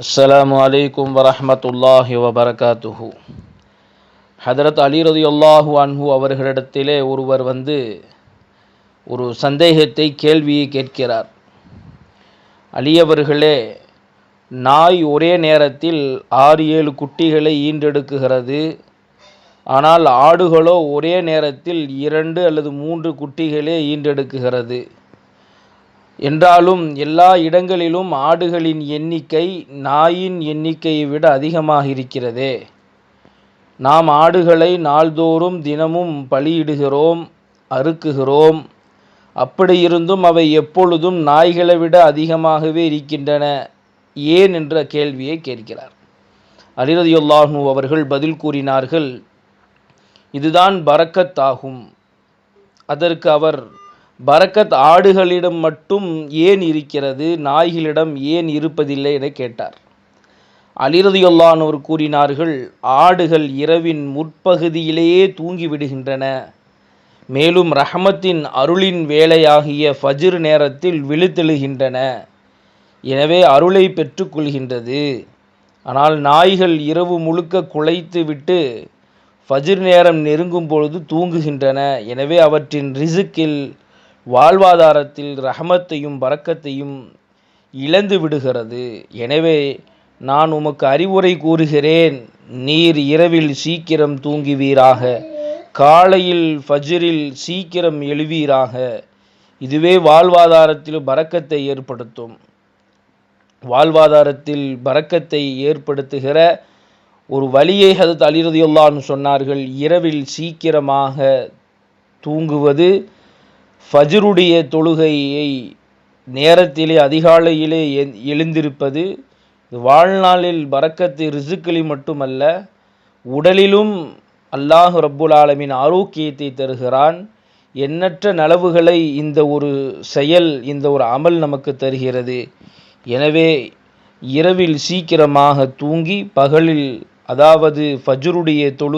அஸ்லாம் வலைக்கம் வரமத்துல்லாஹி வபரகாத்துஹு. ஹதரத் அலிரதியுல்லாஹு அன்ஹு அவர்களிடத்திலே ஒருவர் வந்து ஒரு சந்தேகத்தை கேள்வியை கேட்கிறார். அலி அவர்களே நாய் ஒரே நேரத்தில் ஆறு ஏழு குட்டிகளை ஈன்றெடுக்குகிறது ஆனால் ஆடுகளோ ஒரே நேரத்தில் இரண்டு அல்லது மூன்று குட்டிகளே ஈன்றெடுக்குகிறது என்றாலும் எல்லா இடங்களிலும் ஆடுகளின் எண்ணிக்கை நாயின் எண்ணிக்கையை விட அதிகமாக இருக்கிறதே. நாம் ஆடுகளை நாள்தோறும் தினமும் பலியிடுகிறோம் அறுக்குகிறோம். அப்படியிருந்தும் அவை எப்பொழுதும் நாய்களை விட அதிகமாகவே இருக்கின்றன ஏன் என்ற கேள்வியை கேட்கிறார். அலிரதியுல்லாஹு அவர்கள் பதில் கூறினார்கள் இதுதான் பறக்கத்தாகும். அதற்கு அவர் பரக்கத் ஆடுகளிடம் மட்டும் ஏன் இருக்கிறது? நாய்களிடம் ஏன் இருப்பதில்லை என கேட்டார். அலிரதியுல்லானோர் கூறினார்கள் ஆடுகள் இரவின் முற்பகுதியிலேயே தூங்கிவிடுகின்றன. மேலும் ரஹமத்தின் அருளின் வேலையாகிய ஃபஜ்ர் நேரத்தில் விழித்தெழுகின்றன. எனவே அருளை பெற்றுக்கொள்கின்றது ஆனால் நாய்கள் இரவு முழுக்க குலைத்து விட்டு ஃபஜ்ர் நேரம் நெருங்கும் பொழுது தூங்குகின்றன. எனவே அவற்றின் ரிசுக்கில் வாழ்வாதாரத்தில் ரஹமத்தையும் பறக்கத்தையும் இழந்து விடுகிறது. எனவே நான் உமக்கு அறிவுரை கூறுகிறேன் நீர் இரவில் சீக்கிரம் தூங்குவீராக காலையில் ஃபஜ்ரில் சீக்கிரம் எழுவீராக. இதுவே வாழ்வாதாரத்தில் பறக்கத்தை ஏற்படுத்தும். வாழ்வாதாரத்தில் பறக்கத்தை ஏற்படுத்துகிற ஒரு வழியை ஹதத் அலிரதியுல்லான்னு சொன்னார்கள் இரவில் சீக்கிரமாக தூங்குவது ஃபஜ்ருடைய தொழுகையை நேரத்திலே அதிகாலையிலே எழுந்திருப்பது வாழ்நாளில் பறக்கத்து ரிசுக்களில் மட்டுமல்ல உடலிலும் அல்லாஹ் ரப்புல் ஆலமின் ஆரோக்கியத்தை தருகிறான். எண்ணற்ற நலவுகளை இந்த ஒரு செயல் இந்த ஒரு அமல் நமக்கு தருகிறது. எனவே இரவில் சீக்கிரமாக தூங்கி பகலில் அதாவது ஃபஜ்ருடைய தொழு